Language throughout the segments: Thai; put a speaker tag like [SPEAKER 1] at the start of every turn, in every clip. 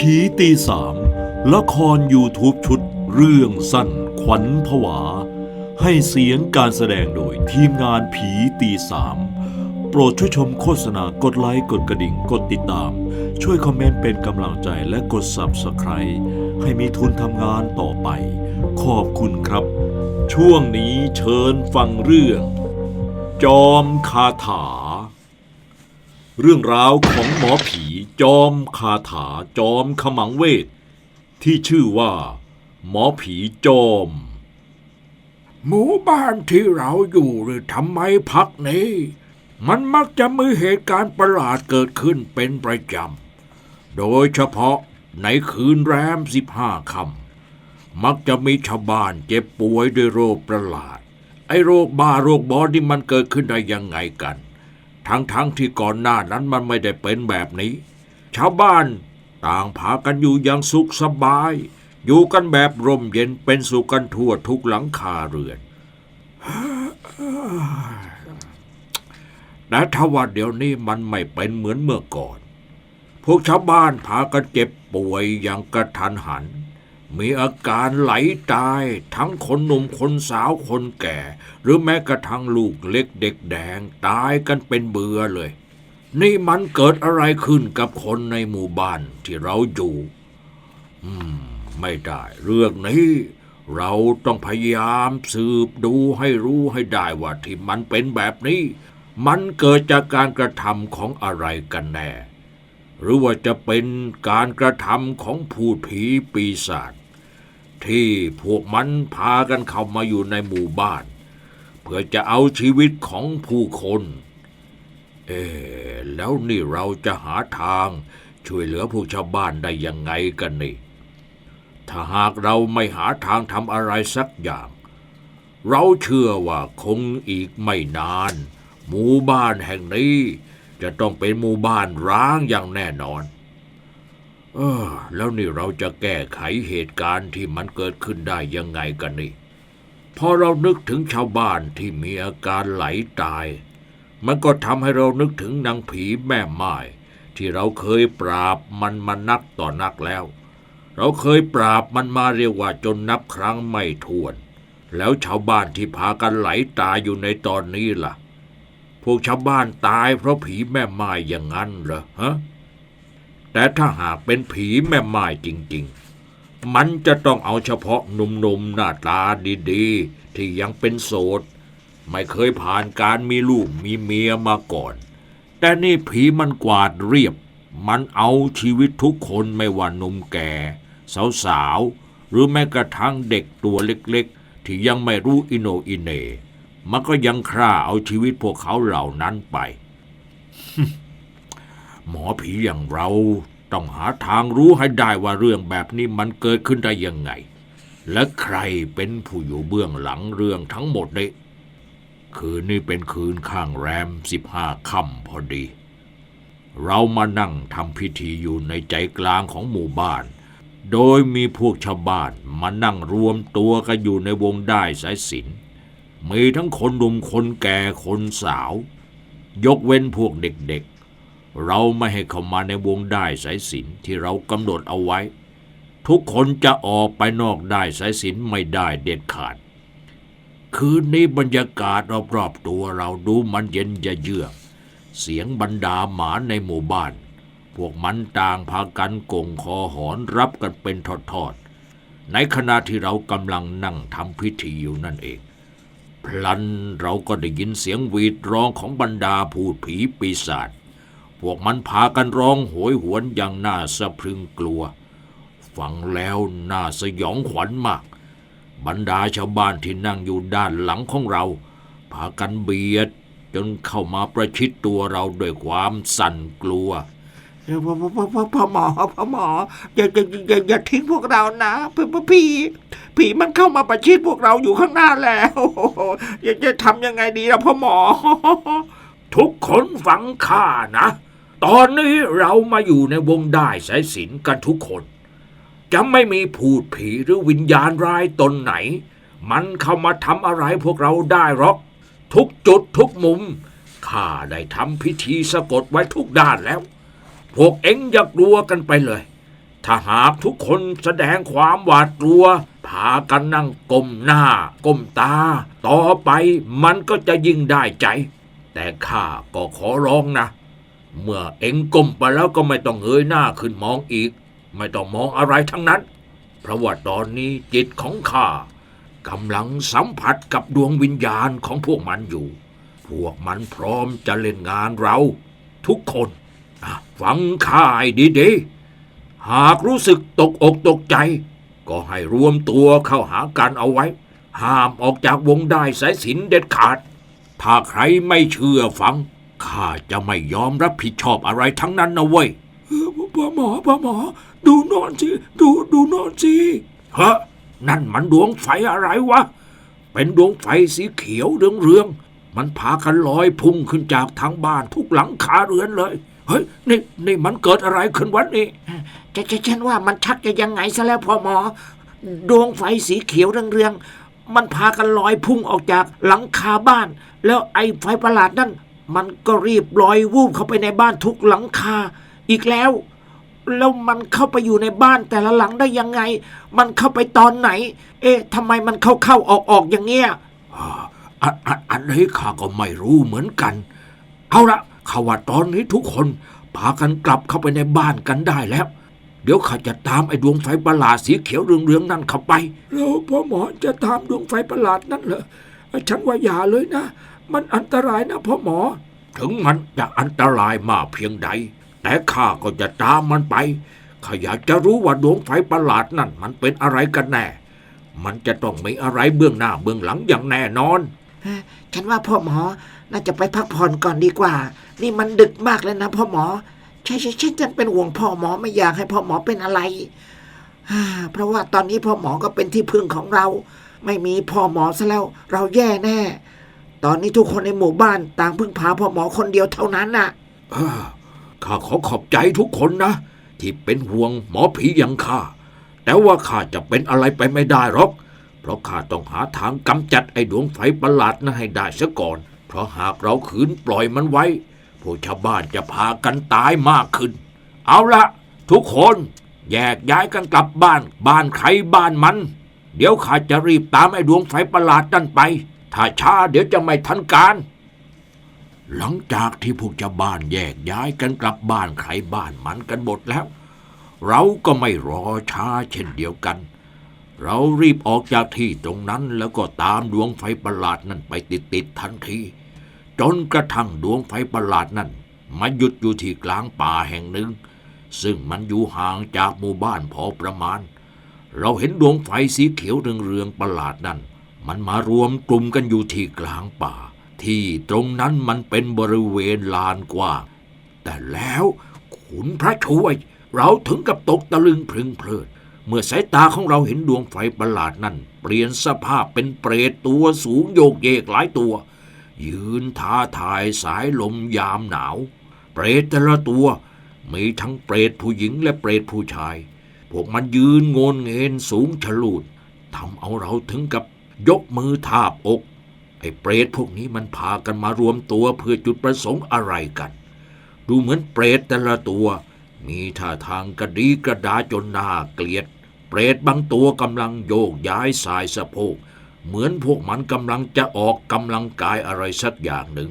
[SPEAKER 1] ผีตีสามละคร YouTube ชุดเรื่องสั้นขวัญผวา ให้เสียงการแสดงโดยทีมงานผีตีสามโปรดช่วยชมโฆษณากดไลค์กดกระดิ่งกดติดตาม ช่วยคอมเมนต์เป็นกำลังใจและกด Subscribe ให้มีทุนทำงานต่อไป ขอบคุณครับ ช่วงนี้เชิญฟังเรื่อง จอมคาถา เรื่องราวของหมอผีจอมคาถาจอมขมังเวท ที่ชื่อว่า หมอผีจอม
[SPEAKER 2] หมู่บ้านที่เราอยู่หรือทำไมพักนี้ มันมักจะมีเหตุการณ์ประหลาดเกิดขึ้นเป็นประจำ โดยเฉพาะในคืนแรมสิบห้าค่ำมักจะมีชาวบ้านเจ็บป่วยด้วยโรคประหลาด ไอ้โรคบ้าโรคบอนี่มันเกิดขึ้นได้ยังไงกัน ทั้งๆทที่ก่อนหน้านั้นมันไม่ได้เป็นแบบนี้ ชาวบ้านต่างพากันอยู่อย่างสุขสบาย อยู่กันแบบร่มเย็นเป็นสุขกันทั่วทุกหลังคาเรือนแต่ถ้าว่าเดี๋ยวนี้มันไม่เป็นเหมือนเมื่อก่อน พวกชาวบ้านพากันเจ็บป่วยอย่างกระทันหัน มีอาการไหลตายทั้งคนหนุ่มคนสาวคนแก่ หรือแม้กระทั่งลูกเล็กเด็กแดงตายกันเป็นเบื่อเลย นี่มันเกิดอะไรขึ้นกับคนในหมู่บ้านที่เราอยู่ อืม ไม่ได้เรื่องนี้ เราต้องพยายามสืบดูให้รู้ให้ได้ว่าที่มันเป็นแบบนี้ มันเกิดจากการกระทำของอะไรกันแน่หรือว่าจะเป็นการกระทำของผู้ผีปีศาจ ที่พวกมันพากันเข้ามาอยู่ในหมู่บ้าน เพื่อจะเอาชีวิตของผู้คน เอ๊แล้วนี่เราจะหาทางช่วยเหลือพวกชาวบ้านได้ยังไงกันนี่ ถ้าหากเราไม่หาทางทำอะไรสักอย่าง เราเชื่อว่าคงอีกไม่นาน หมู่บ้านแห่งนี้จะต้องเป็นหมู่บ้านร้างอย่างแน่นอน เออ แล้วนี่เราจะแก้ไขเหตุการณ์ที่มันเกิดขึ้นได้ยังไงกันนี่ พอเรานึกถึงชาวบ้านที่มีอาการไหลตาย มันก็ทำให้เรานึกถึงนางผีแม่ไม้ที่เราเคยปราบมันมานักต่อนักแล้ว เราเคยปราบมันมาเรียกว่าจนนับครั้งไม่ถ้วน แล้วชาวบ้านที่พากันไหลตายอยู่ในตอนนี้ล่ะ พวกชาวบ้านตายเพราะผีแม่ไม้อย่างนั้นเหรอฮะ แต่ถ้าหากเป็นผีแม่ไม้จริงๆ มันจะต้องเอาเฉพาะหนุ่มๆหน้าตาดีๆ ที่ยังเป็นโสด ไม่เคยผ่านการมีลูกมีเมียมาก่อน แต่นี่ผีมันกวาดเรียบ มันเอาชีวิตทุกคนไม่ว่าหนุ่มแก่ สาวๆ หรือแม้กระทั่งเด็กตัวเล็กๆ ที่ยังไม่รู้อิโนอิเนมันก็ยังฆ่าเอาชีวิตพวกเขาเหล่านั้นไป หมอผีอย่างเราต้องหาทางรู้ให้ได้ว่าเรื่องแบบนี้มันเกิดขึ้นได้ยังไง และใครเป็นผู้อยู่เบื้องหลังเรื่องทั้งหมดนี้คืนนี้เป็นคืนข้างแรมสิบห้าค่ำพอดี เรามานั่งทำพิธีอยู่ในใจกลางของหมู่บ้าน โดยมีพวกชาวบ้านมานั่งรวมตัวกันอยู่ในวงได้สายสินมีทั้งคนหนุ่มคนแก่คนสาว ยกเว้นพวกเด็กๆ เราไม่ให้เข้ามาในวงได้สายสินที่เรากำหนดเอาไว้ ทุกคนจะออกไปนอกได้สายสินไม่ได้เด็ดขาด คืนนี้บรรยากาศรอบๆตัวเราดูมันเย็นจะเยือกเสียงบรรดาหมาในหมู่บ้าน พวกมันต่างพากันกงคอหอนรับกันเป็นทอดๆ ในขณะที่เรากำลังนั่งทำพิธีอยู่นั่นเอง พลันเราก็ได้ยินเสียงหวีดร้องของบรรดาพูดผีปีศาจ พวกมันพากันร้องโหยหวนอย่างน่าสะพรึงกลัว ฟังแล้วน่าสยองขวัญมาก บรรดาชาวบ้านที่นั่งอยู่ด้านหลังของเรา พากันเบียดจนเข้ามาประชิดตัวเราด้วยความสั่นกลัว
[SPEAKER 3] พ่อพ่อพ่อพ่อพ่อหมอพ่อหมออย่าอย่าอย่าอย่าทิ้งพวกเรานะเพื่อผีผีมันเข้ามาประชิดพวกเราอยู่ข้างหน้าแล้วอย่าจะทำยังไงดีล่ะพ่อหมอ
[SPEAKER 2] ทุกคนฟังข้านะ ตอนนี้เรามาอยู่ในวงได้สายสินกันทุกคน จะไม่มีพูดผีหรือวิญญาณร้ายตนไหน มันเข้ามาทำอะไรพวกเราได้หรอก ทุกจุดทุกมุมข้าได้ทำพิธีสะกดไว้ทุกด้านแล้ว พวกเอ็งอย่ากลัวกันไปเลย ถ้าหากทุกคนแสดงความหวาดกลัว พากันนั่งก้มหน้าก้มตา ต่อไปมันก็จะยิ่งได้ใจ แต่ข้าก็ขอร้องนะ เมื่อเอ็งก้มไปแล้วก็ไม่ต้องเงยหน้าขึ้นมองอีก ไม่ต้องมองอะไรทั้งนั้น เพราะว่าตอนนี้จิตของข้ากำลังสัมผัสกับดวงวิญญาณของพวกมันอยู่ พวกมันพร้อมจะเล่นงานเรา ทุกคนฟังข้าให้ดีๆ หากรู้สึกตกอกตกใจ ก็ให้รวมตัวเข้าหากันเอาไว้ ห้ามออกจากวงได้สายสินเด็ดขาด ถ้าใครไม่เชื่อฟัง ข้าจะไม่ยอมรับผิดชอบอะไรทั้งนั้นนะเว้ยพ่อหมอพ่อหมอ ดูนอนสิ ดูดูนอนสิฮะนั่นมันดวงไฟอะไรวะ เป็นดวงไฟสีเขียวเรืองเรืองๆ มันพากันลอยพุ่งขึ้นจากทางบ้านทุกหลังคาเรือนเลย เฮ้ย นี่นี่มันเกิดอะไรขึ้นวันนี้
[SPEAKER 3] จะจะฉันว่ามันชักจะยังไงซะแล้วพ่อหมอ ดวงไฟสีเขียวเรืองๆ มันพากันลอยพุ่งออกจากหลังคาบ้าน แล้วไอ้ไฟประหลาดนั่น มันก็รีบลอยวูบเข้าไปในบ้านทุกหลังคา อีกแล้ว แล้วมันเข้าไปอยู่ในบ้านแต่ละหลังได้ยังไง มันเข้าไปตอนไหน เอ๊ะทำไมมันเข้าเข้าออกออกอย่างเงี้ย
[SPEAKER 2] อ่าอันอันอันนี้ข้าก็ไม่รู้เหมือนกัน เอาละข้าว่าตอนนี้ทุกคนพากันกลับเข้าไปในบ้านกันได้แล้ว เดี๋ยวข้าจะตามไอ้ดวงไฟประหลาดสีเขียวเรืองๆนั่นเข้าไป แล้วพ่อหมอจะตามดวงไฟประหลาดนั่นเหรอฉันว่าอย่าเลยนะ มันอันตรายนะพ่อหมอ ถึงมันจะอันตรายมากเพียงใด แต่ข้าก็จะตามมันไปข้าอยากจะรู้ว่าดวงไฟประหลาดนั่นมันเป็นอะไรกันแน่ มันจะต้องมีอะไรเบื้องหน้าเบื้องหลังอย่างแน่นอน
[SPEAKER 3] ฉันว่าพ่อหมอน่าจะไปพักผ่อนก่อนดีกว่า นี่มันดึกมากแล้วนะพ่อหมอ ใช่ใช่ใช่ฉันเป็นห่วงพ่อหมอไม่อยากให้พ่อหมอเป็นอะไรอ่าเพราะว่าตอนนี้พ่อหมอก็เป็นที่พึ่งของเรา ไม่มีพ่อหมอซะแล้ว เราแย่แน่ ตอนนี้ทุกคนในหมู่บ้านต่างพึ่งพาพ่อหมอคนเดียวเท่านั้นน่ะ
[SPEAKER 2] ข้าขอขอบใจทุกคนนะ ที่เป็นห่วงหมอผีอย่างข้า แต่ว่าข้าจะเป็นอะไรไปไม่ได้หรอก เพราะข้าต้องหาทางกำจัดไอ้ดวงไฟประหลาดนั้นให้ได้ซะก่อน เพราะหากเราขืนปล่อยมันไว้พวกชาวบ้านจะพากันตายมากขึ้น เอาละทุกคนแยกย้ายกันกลับบ้าน บ้านใครบ้านมัน เดี๋ยวข้าจะรีบตามไอ้ดวงไฟประหลาดนั่นไป ถ้าช้าเดี๋ยวจะไม่ทันการ หลังจากที่พวกชาบ้านแยกย้ายกันกลับบ้านใครบ้านมันกันหมดแล้ว เราก็ไม่รอช้าเช่นเดียวกัน เรารีบออกจากที่ตรงนั้นแล้วก็ตามดวงไฟประหลาดนั่นไปติดๆทันทีจนกระทั่งดวงไฟประหลาดนั่นมาหยุดอยู่ที่กลางป่าแห่งหนึ่ง ซึ่งมันอยู่ห่างจากหมู่บ้านพอประมาณ เราเห็นดวงไฟสีเขียวเรืองๆประหลาดนั่น มันมารวมกลุ่มกันอยู่ที่กลางป่า ที่ตรงนั้นมันเป็นบริเวณลานกว้าง แต่แล้วขุนพระช่วย เราถึงกับตกตะลึงพรึงเพลิด เมื่อสายตาของเราเห็นดวงไฟประหลาดนั่นเปลี่ยนสภาพเป็นเปรตตัวสูงโยกเยกหลายตัว ยืนท้าทายสายลมยามหนาว เปรตแต่ละตัวมีทั้งเปรตผู้หญิงและเปรตผู้ชาย พวกมันยืนโงนเงินสูงฉลูดทำเอาเราถึงกับ ยกมือทาบอก ไอ้เปรตพวกนี้มันพากันมารวมตัวเพื่อจุดประสงค์อะไรกัน ดูเหมือนเปรตแต่ละตัว มีท่าทางกระดีกระดาจนน่าเกลียด เปรตบางตัวกำลังโยกย้ายสายสะโพก เหมือนพวกมันกำลังจะออกกำลังกายอะไรสักอย่างหนึ่ง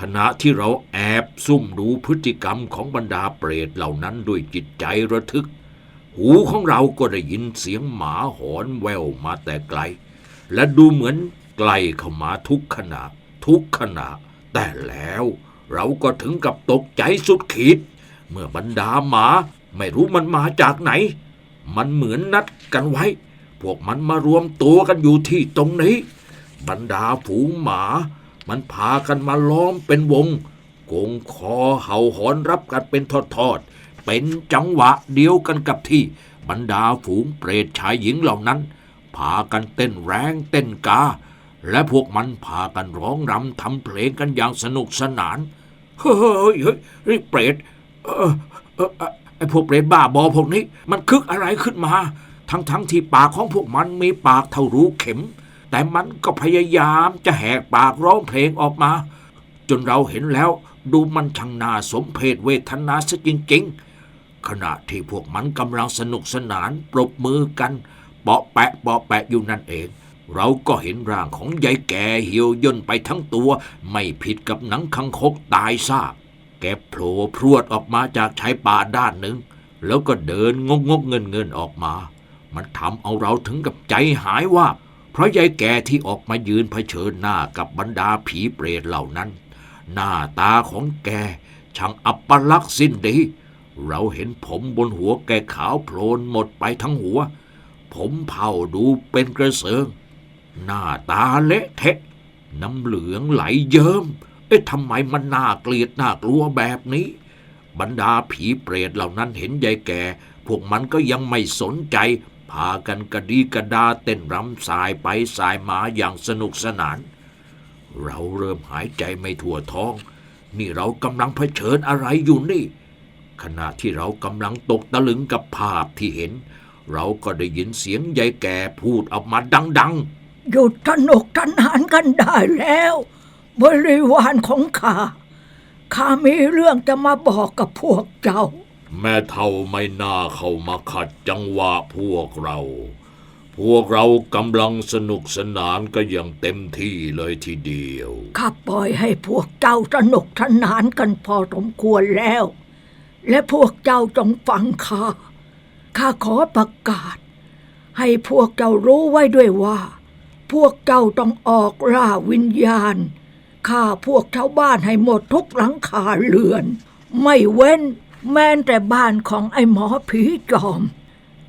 [SPEAKER 2] ขณะที่เราแอบซุ่มดูพฤติกรรมของบรรดาเปรตเหล่านั้นด้วยจิตใจระทึก หูของเราก็ได้ยินเสียงหมาหอนแววมาแต่ไกล และดูเหมือนไกลเข้ามาทุกขณะ ทุกขณะ แต่แล้วเราก็ถึงกับตกใจสุดขีด เมื่อบรรดาหมาไม่รู้มันมาจากไหน มันเหมือนนัดกันไว้ พวกมันมารวมตัวกันอยู่ที่ตรงนี้ บรรดาฝูงหมา มันพากันมาล้อมเป็นวงกงคอเห่าหอนรับกันเป็นทอดๆเป็นจังหวะเดียวกันกับที่บรรดาฝูงเปรตชายหญิงเหล่านั้น พากันเต้นแรงเต้นกา และพวกมันพากันร้องรำทำเพลงกันอย่างสนุกสนาน เฮ้ยเฮ้ยเฮ้เปรตไอ้พวกเปรตบ้าบอพวกนี้ มันคึกอะไรขึ้นมา ทั้งทั้งที่ปากของพวกมันมีปากเท่ารูเข็ม แต่มันก็พยายามจะแหกปากร้องเพลงออกมา จนเราเห็นแล้วดูมันช่างนาสมเพชเวทนาซะจริง ๆ ขณะที่พวกมันกำลังสนุกสนานปรบมือกัน เปาะแปะเปาะแปะอยู่นั่นเอง เราก็เห็นร่างของยายแก่เหี่ยวย่นไปทั้งตัว ไม่ผิดกับหนังคังคกตายซากแกโผล่พรวดออกมาจากชายป่าด้านหนึ่ง แล้วก็เดินงกงกเงินเงินออกมา มันทำเอาเราถึงกับใจหายว่า เพราะยายแก่ที่ออกมายืนเผชิญหน้ากับบรรดาผีเปรตเหล่านั้น หน้าตาของแกช่างอัปลักษณ์สิ้นดี เราเห็นผมบนหัวแกขาวโพลนหมดไปทั้งหัว ผมเผาดูเป็นกระเซิง หน้าตาเละเทะ น้ำเหลืองไหลเยิ้มเอ๊ะทำไมมันน่าเกลียดน่ากลัวแบบนี้ บรรดาผีเปรตเหล่านั้นเห็นยายแก่ พวกมันก็ยังไม่สนใจ พากันกระดีกระดาเต้นรำสายไปสายมาอย่างสนุกสนาน เราเริ่มหายใจไม่ทั่วท้อง นี่เรากำลังเผชิญอะไรอยู่นี่ ขณะที่เรากำลังตกตะลึงกับภาพที่เห็น เราก็ได้ยินเสียงยายแก่พูดออกมาดัง ๆ
[SPEAKER 4] หยุดสนุกสนานกันได้แล้ว บริวารของข้าข้ามีเรื่องจะมาบอกกับพวกเจ้า
[SPEAKER 2] แม่เท่าไม่น่าเข้ามาขัดจังหวะพวกเรา พวกเรากำลังสนุกสนานก็อย่างเต็มที่เลยทีเดียว
[SPEAKER 4] ข้าปล่อยให้พวกเจ้าสนุกสนานกันพอสมควรแล้ว และพวกเจ้าจงฟังข้า ข้าขอประกาศ ให้พวกเจ้ารู้ไว้ด้วยว่า พวกเจ้าต้องออกล่าวิญญาณฆ่าพวกชาวบ้านให้หมดทุกหลังคาเรือน ไม่เว้นแม้แต่บ้านของไอ้หมอผีจอม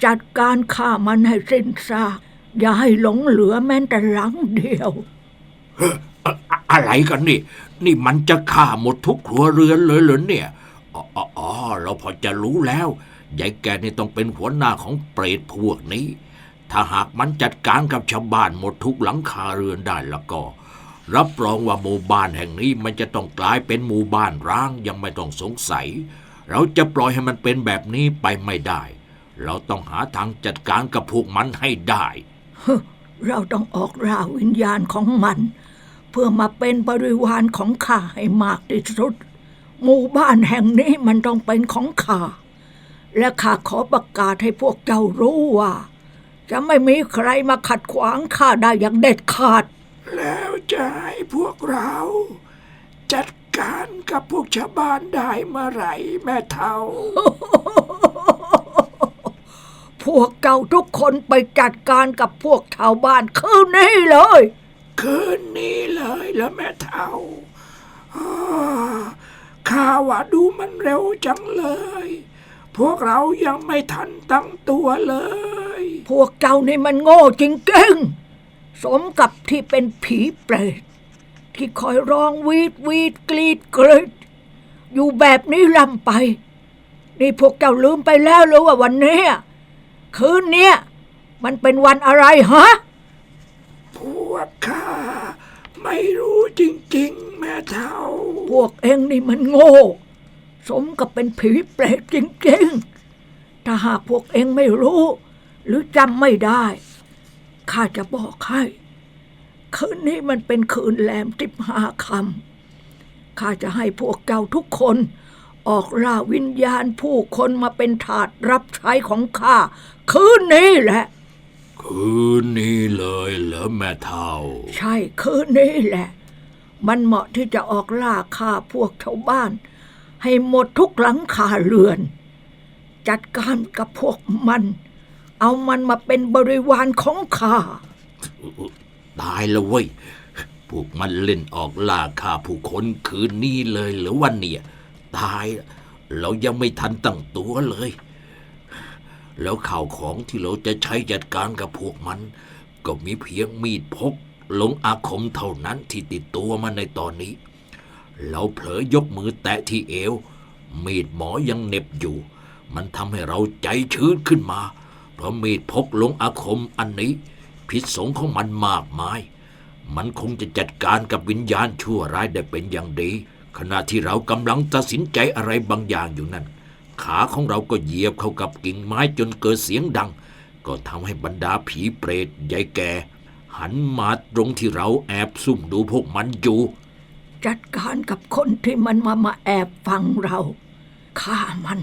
[SPEAKER 4] จัดการฆ่ามันให้สิ้นซากอย่าให้หลงเหลือแม้แต่หลังเดียว
[SPEAKER 2] อะอะไรกันนี่ นี่มันจะฆ่าหมดทุกครัวเรือนเลยเหรอเนี่ยอ๋อเราพอจะรู้แล้ว ยายแกนี่ต้องเป็นหัวหน้าของเปรตพวกนี้ ถ้าหากมันจัดการกับชาวบ้านหมดทุกหลังคาเรือนได้แล้วก็ รับรองว่าหมู่บ้านแห่งนี้มันจะต้องกลายเป็นหมู่บ้านร้างยังไม่ต้องสงสัย เราจะปล่อยให้มันเป็นแบบนี้ไปไม่ได้ เราต้องหาทางจัดการกับพวกมันให้ได้
[SPEAKER 4] เราต้องออกล่าวิญญาณของมัน เพื่อมาเป็นบริวารของข้าให้มากที่สุด หมู่บ้านแห่งนี้มันต้องเป็นของข้า และข้าขอประกาศให้พวกเจ้ารู้ว่า จะไม่มีใครมาขัดขวางข้าได้อย่างเด็ดขาด
[SPEAKER 3] แล้วจะให้พวกเรา จัดการกับพวกชาวบ้านได้เมื่อไหร่แม่เท่า
[SPEAKER 4] พวกเจ้าทุกคนไปจัดการกับพวกชาวบ้านคืนนี้เลย
[SPEAKER 3] คืนนี้เลยแล้วแม่เท่าอ้าข้าว่าดูมันเร็วจังเลย พวกเรายังไม่ทันตั้งตัวเลย
[SPEAKER 4] พวกเจ้านี่มันโง่จริงๆ สมกับที่เป็นผีเปรตที่คอยร้องวีดวีดกรีดกรีดอยู่แบบนี้ลำไป นี่พวกเจ้าลืมไปแล้วหรือว่าวันเนี้ยคืนเนี้ยมันเป็นวันอะไรฮะ
[SPEAKER 3] พวกข้าไม่รู้จริงๆ แม่เท่า
[SPEAKER 4] พวกเองนี่มันโง่ สมกับเป็นผีเปรตจริงๆ ถ้าหากพวกเองไม่รู้ หรือจำไม่ได้ ข้าจะบอกให้คืนนี้มันเป็นคืนแรมสิบห้าคำข้าจะให้พวกเจ้าทุกคน ออกล่าวิญญาณผู้คนมาเป็นถาดรับใช้ของข้า คืนนี้แหละ
[SPEAKER 2] คืนนี้เลยเหรอแม่เท่า
[SPEAKER 4] ใช่คืนนี้แหละ มันเหมาะที่จะออกล่าฆ่าพวกชาวบ้าน ให้หมดทุกหลังคาเรือน จัดการกับพวกมัน เอามันมาเป็นบริวารของข้า
[SPEAKER 2] ตายแล้วเว้ยพวกมันเล่นออกล่าฆ่าผู้คนคืนนี้เลยหรือวันเนี่ย ตายแล้วเรายังไม่ทันตั้งตัวเลย แล้วข่าวของที่เราจะใช้จัดการกับพวกมัน ก็มีเพียงมีดพกหลงอาคมเท่านั้นที่ติดตัวมาในตอนนี้ เราเผลอยกมือแตะที่เอว มีดหมอยังเหน็บอยู่ มันทำให้เราใจชื้นขึ้นมา เพราะมีดพกลงอาคมอันนี้ พิษสงของมันมากมาย มันคงจะจัดการกับวิญญาณชั่วร้ายได้เป็นอย่างดี ขณะที่เรากำลังตัดสินใจอะไรบางอย่างอยู่นั่นขาของเราก็เหยียบเข้ากับกิ่งไม้จนเกิดเสียงดัง ก็ทำให้บรรดาผีเปรตยายแก่ หันมาตรงที่เราแอบซุ่มดูพวกมันอยู่
[SPEAKER 4] จัดการกับคนที่มันมามาแอบฟังเราฆ่ามัน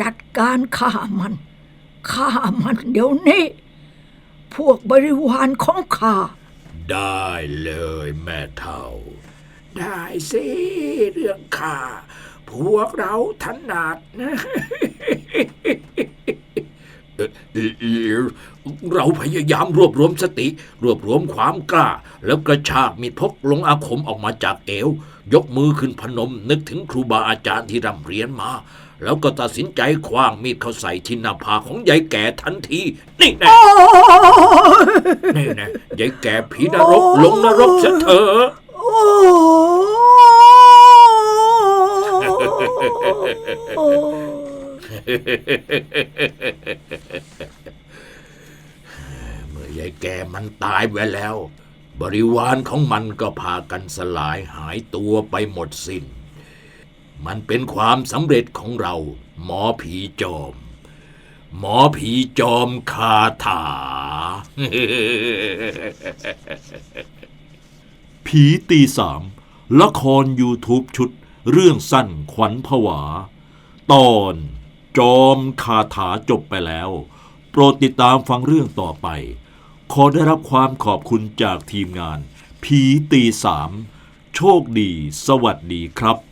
[SPEAKER 4] จัดการฆ่ามันฆ่ามันเดี๋ยวนี้ พวกบริวารของข้า
[SPEAKER 2] ได้เลยแม่เท่า
[SPEAKER 3] ได้สิเรื่องข้า พวกเราถนัดนะ
[SPEAKER 2] เออเราพยายามรวบรวมสติ รวบรวมความกล้า แล้วกระชากมีดพกลงอาคมออกมาจากเอว ยกมือขึ้นพนมนึกถึงครูบาอาจารย์ที่ร่ำเรียนมา แล้วก็ตัดสินใจคว้างมีดเข้าใส่ที่หน้าผากของยายแก่ทันที นี่แน่นี่แน่ยายแก่ผีนรกลงนรกซะเถอะ
[SPEAKER 4] โอ้
[SPEAKER 2] เมื่อยายแก่มันตายไปแล้ว บริวารของมันก็พากันสลายหายตัวไปหมดสิน้น มันเป็นความสำเร็จของเรา หมอผีจอม หมอผีจอมคาถา
[SPEAKER 1] ผีตีสามละคร YouTube ชุดเรื่องสั้นขวัญผวา ตอน จอมคาถาจบไปแล้ว โปรดติดตามฟังเรื่องต่อไป ขอได้รับความขอบคุณจากทีมงาน ผีตีสามโชคดี สวัสดีครับ